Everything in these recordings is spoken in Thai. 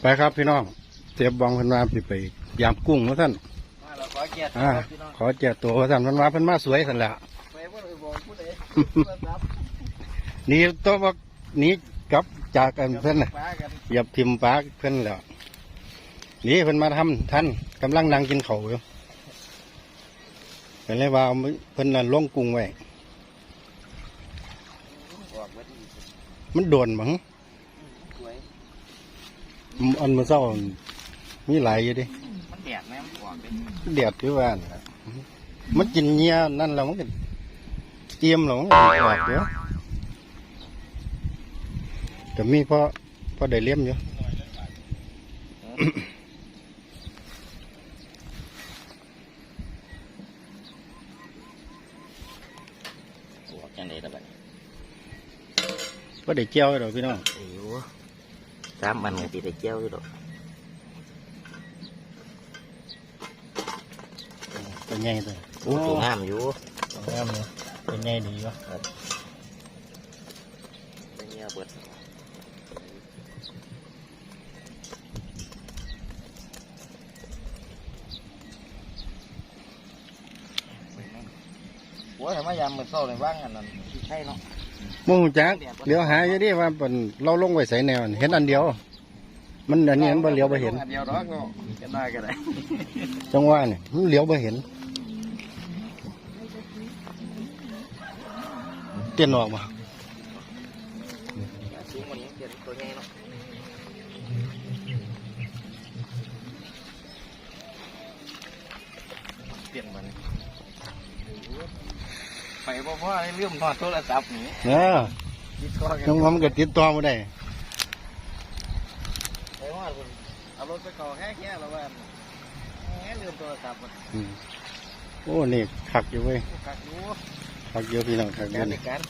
ไปครับพี่น้องเสียบวังเพันมาไปไปยามกุ้งว่าท่านมาเราขอเกียรติอ่าพี่น้องขอเจาตัวว่าท่านเพันมาเพันมาสวยสันแหละไปว่าไปบอกผู้ใดรับหนี่ตัวว่าหนี้กลับจากกันเพื่อนน่ะป้ากันเหยับทิมปากเพื่อนแล้วหนี่เพิ่นมาทำท่านกำลังนั่งกินข้าวอยู่เป็นเลยว่าเอามือเพิ่นนั่นลงกุ้งไว้บอกว่าดีมันโดนมั้งสวย อันมือเศร้ามีหลายอยู่ดิมันแดดไหมมันบอกเป็นเดือดคือว่านั่นล่ะมันกินเงี้ยนั่นแล้วมันก็เจียมแล้วมันก็ออกเดี๋ยวแต่มีพอพอได้เลี้ยมอยู่บอกจังไดล่ะบัดนี้พอได้เจียวให้เราพี่น้อง โอ้โหสามมันก็สิได้เจียวอยู่ดอกเป็นไงตัวโอ้ตัวงาม อยู่งามเลยเป็นไงดีวะเป็นเงี้ยเบิดโอ้ยมายามมือเศร้าเลยว่างอันนั้นที่ใช่เนาะมึงจักเลี้ยวหาอยู่ดิว่าเป็นเราลงไว้ใส่แนวนี่เห็นอันเดียว มันอันนี้มันบ่เลี้ยวบ่เห็นอันเดียวดอกเนาะจะได้ก็ได้จังหวะนี่มันเลี้ยวบ่เห็นเตียนออกมาสูงกว่านี้เปลี่ยนตัวใหญ่เนาะเปลี่ยนมันไป บ่พ่อให้เรื่องนอดโทรศัพท์นี่เออคิดก็กันจังหวะมันก็ติดต่อมาได้ไปว่าคุณเอารถไปก่อแค่แค่แล้วว่าแค่ลืมโทรศัพท์มันอืมโอ้นี่ขักอยู่เว้ยกักรู้ขักเยอะพี่น้องขักเยกาอะรในนี่การ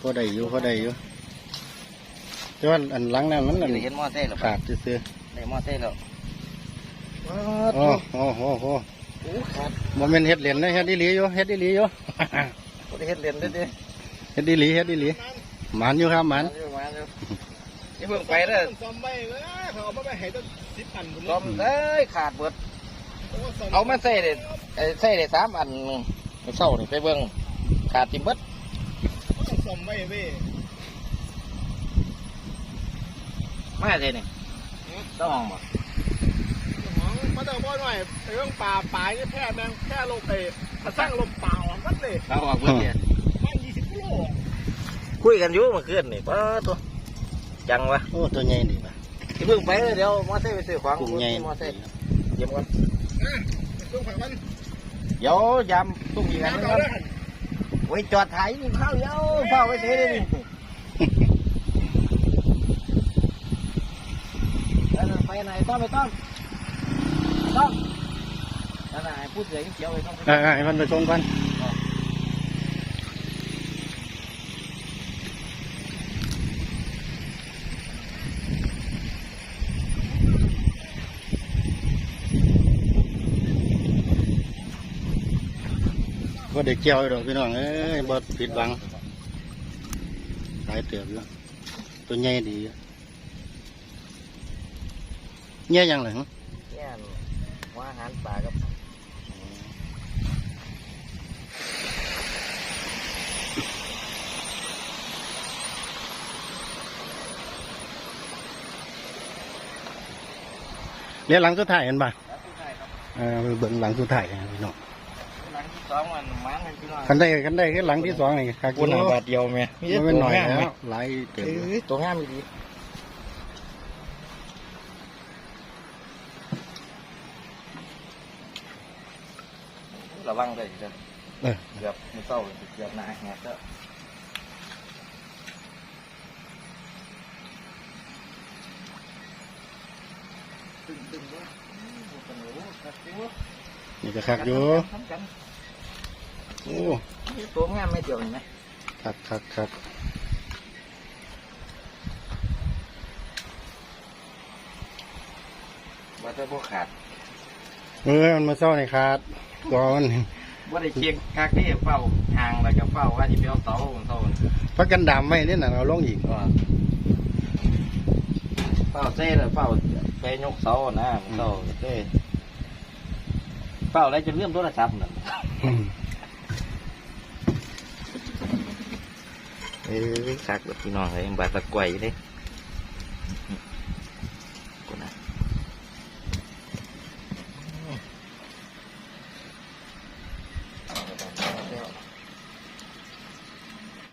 พอได้อยู่พอได้อยู่แต่ว่าอันหลังนั้นมันอันได้เห็นมอเตอร์หรอขาดซื่อได้มอเตอร์แล้วๆโอ้โหโอ้โหโอ้ขาด บ่แม่นเฮ็ดเหรียญนะเฮ็ดอีหลีอยู่เฮ็ดอีหลีอยู่บ่ได้เห็นเรียนได้ดิเฮ็ดอีหลีเฮ็ดอีหลีหมันอยู่ครับหมันมาเร็วมาเร็วอย่าเพิ่งไปเด้อซ่อมไปเลยเขาเอามาไปให้ตั้งสิบอันบุญลมเอ้ยขาดเบิดเอามาใส่ได้เอ้ยใส่ได้สามอันไปเศร้านี่ไปเบิ่งขาดติเบิดซ่อมไปเว้ยมาเลยนี่ต้องมองบ่ มาเติมพ่อหน่อยไปเรื่องป่าป่าเนี่ยแพร่แมงแพร่ลงไปมาสร้างลมป่าออกกันเลยเราออกเบิดเนี่ยมันยี่สิบกิโลคุยกันอยู่เมื่อคืนนี่ป้าตัวจังวะโอ้ตัวใหญ่ดีป่ะอย่าเพิ่งไปเลยเดี๋ยวมอเตอร์ไปซื้อของกุ้งใหญ่มอเตอร์เยี่ยมก่อนต้องผ่านมันเดี๋ยวยำตุ้งอีกอันนึงน้ำก่ก่ออนนไว้จอดถ่ายนี่ข้าวเดียวเฝ้าไว้เสียเลยนี่แล้วไปไหนต้องไปต้อง ต้องนั่นน่ะให้พูดเสียงเขียวไปต้องอ่าให้มันไปชม กันก็ได้เกี่ยวดอกพี่น้องเอ้ยบ่ผิดหวังหลายเติบอยู่ตัวใหญ่ดีอยู่เงี้ยยังเหรอเนี่ยว่าอาหารป่ากับเรียนหลังสุดท้ายเห็นป่ะแล้วผู้ชายครับเออเบิ่งหลังสุดท้ายนะพี่น้องหลังที่สองมันมันกันพี่น้องคันได้คันได้แค่หลังที่สองนี่ครับกูหน่อยบาทเดียวไหมมันเป็นหน่อยแล้วหลายเติบอยู่ตัวงามดี ระวังเลยจ้ะเออเกือบมือเศร้าเกือบหนาแหกก็ตึงตึงวะโอ้โหคักอยู่นี่ก็คักอยู่ทำกันโอ้นี่ตัวงามไม่เดียวนี่ไหมคักคักคักว่าจะพวกขาดเออมันมาเศร้าในขาด ก่อนว่าได้เชียงคักนี่เฝ้าห่างแล้วก็เฝ้าว่าที่เปียวเสาเสาพักกันดามไว้นี่น่ะเราลงอีกก็ฝ้าเซ่เลยเฝ้าไปยกเสานะเสาเซ่เฝ้าอะไรจะเลื่อมโทรศัพท์นั่นอืมเอ้ยคักแบบพี่น้องเลยบาดตะกวยอยู่เลย